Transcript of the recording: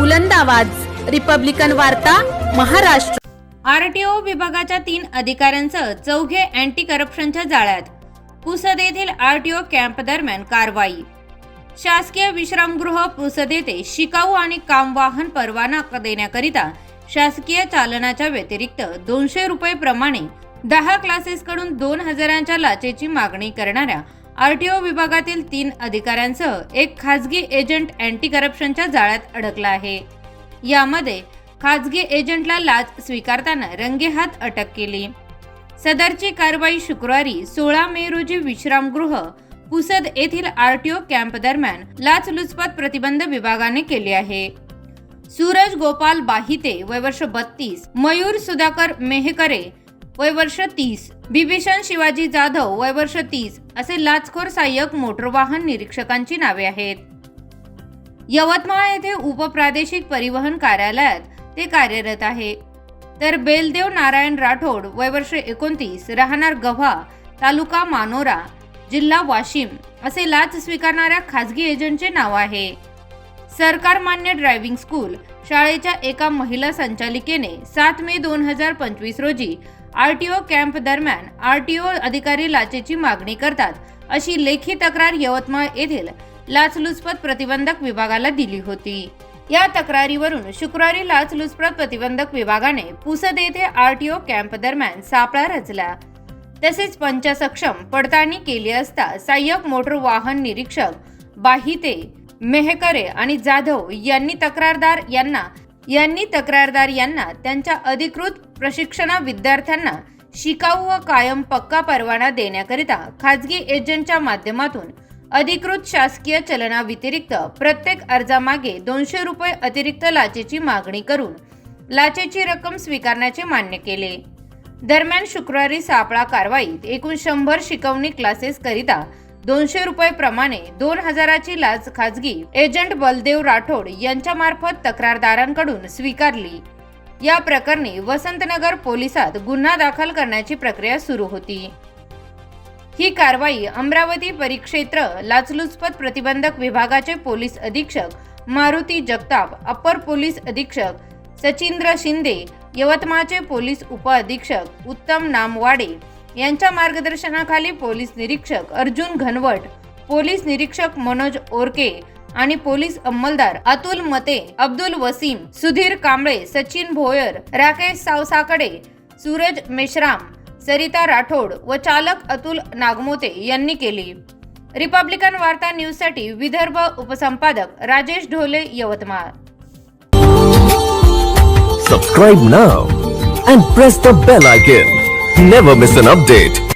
बुलंद आवाज. रिपब्लिकन वार्ता महाराष्ट्र. आरटीओ विभागाच्या तीन अधिकाऱ्यांसह चौघे अँटी करप्शनच्या जाळ्यात. पुसद येथील आरटीओ कॅम्प दरम्यान कारवाई. शासकीय विश्रामगृह पुसद येथे शिकाऊ आणि काम वाहन परवाना देण्याकरिता शासकीय चालनाच्या व्यतिरिक्त दोनशे रुपये प्रमाणे दहा क्लासेसकडून दोन हजारांच्या लाचेची मागणी करणाऱ्या आरटीओ विभागातील तीन अधिकाऱ्यांसह एक खाजगी एजंट अँटी करप्शनच्या जाळ्यात अडकला आहे. यामध्ये खाजगी एजंटला लाच स्वीकारताना रंगेहात अटक केली. सदरची कारवाई शुक्रवारी सोळा मे रोजी विश्रामगृह पुसद येथील आरटीओ कॅम्प दरम्यान लाचलुचपत प्रतिबंध विभागाने केली आहे. सूरज गोपाल बाहिते वय वर्ष बत्तीस मयूर सुधाकर मेहकरे वय वर्ष तीस बिभीषण शिवाजी जाधव वय वर्ष तीस असे लाचखोर सहाय्यक मोटर वाहन निरीक्षकांची नावे आहेत. यवतमाळ येथे उपप्रादेशिक परिवहन कार्यालयात ते कार्यरत आहे. तर बेलदेव नारायण राठोड वय वर्ष एकोणतीस राहणार गव्हा तालुका मानोरा जिल्हा वाशिम असे लाच स्वीकारणाऱ्या खासगी एजंटचे नाव आहे. सरकार मान्य ड्रायव्हिंग स्कूल शाळेच्या एका महिला संचालिकेने सात मे दोन हजार पंचवीस रोजी आरटीओ कॅम्प दरम्यान आरटीओ अधिकारी लाचेची मागणी करतात अशी लेखी तक्रार यवतमाळ येथील लाचलुचपत प्रतिबंधक विभागाला दिली होती. या तक्रारीवरून शुक्रवारी लाचलुचपत प्रतिबंधक विभागाने पुसद येथे आरटीओ कॅम्प दरम्यान सापळा रचला. तसेच पंचसक्षम पडताळणी केली असता सहाय्यक मोटर वाहन निरीक्षक बाहिते मेहकरे आणि जाधव यांनी तक्रारदार यांना यांनी तक्रारदार यांना त्यांच्या अधिकृत प्रशिक्षणा विद्यार्थ्यांना शिकाऊ व कायम पक्का परवाना देण्याकरिता खाजगी एजंटच्या माध्यमातून अधिकृत शासकीय चलनाव्यतिरिक्त प्रत्येक अर्जामागे दोनशे रुपये अतिरिक्त लाचेची मागणी करून लाचेची रक्कम स्वीकारण्याचे मान्य केले. दरम्यान शुक्रवारी सापळा कारवाईत एकूण शंभर शिकवणी क्लासेस करिता दोनशे रुपये प्रमाणे दोन हजाराची लाच खाजगी एजंट बलदेव राठोड यांच्या मार्फत तक्रारदारांकडून स्वीकारली. या प्रकरणी वसंतनगर पोलिसात गुन्हा दाखल करण्याची प्रक्रिया सुरू होती. ही कारवाई अमरावती परिक्षेत्र लाचलुचपत प्रतिबंधक विभागाचे पोलीस अधीक्षक मारुती जगताप अप्पर पोलीस अधीक्षक सचिंद्र शिंदे यवतमाळचे पोलीस उपअधीक्षक उत्तम नामवाडे यांच्या मार्गदर्शनाखाली पोलीस निरीक्षक अर्जुन घनवट पोलीस निरीक्षक मनोज ओरके आणि पोलीस अंमलदार अतुल मते अब्दुल वसीम सुधीर कांबळे सचिन भोयर राकेश सावसाकडे सूरज मेश्राम सरिता राठोड व चालक अतुल नागमोते यांनी केली. रिपब्लिकन वार्ता न्यूजसाठी Vidarbha उपसंपादक Rajesh Dhole Yavatmal. Subscribe now and press the bell icon never miss an update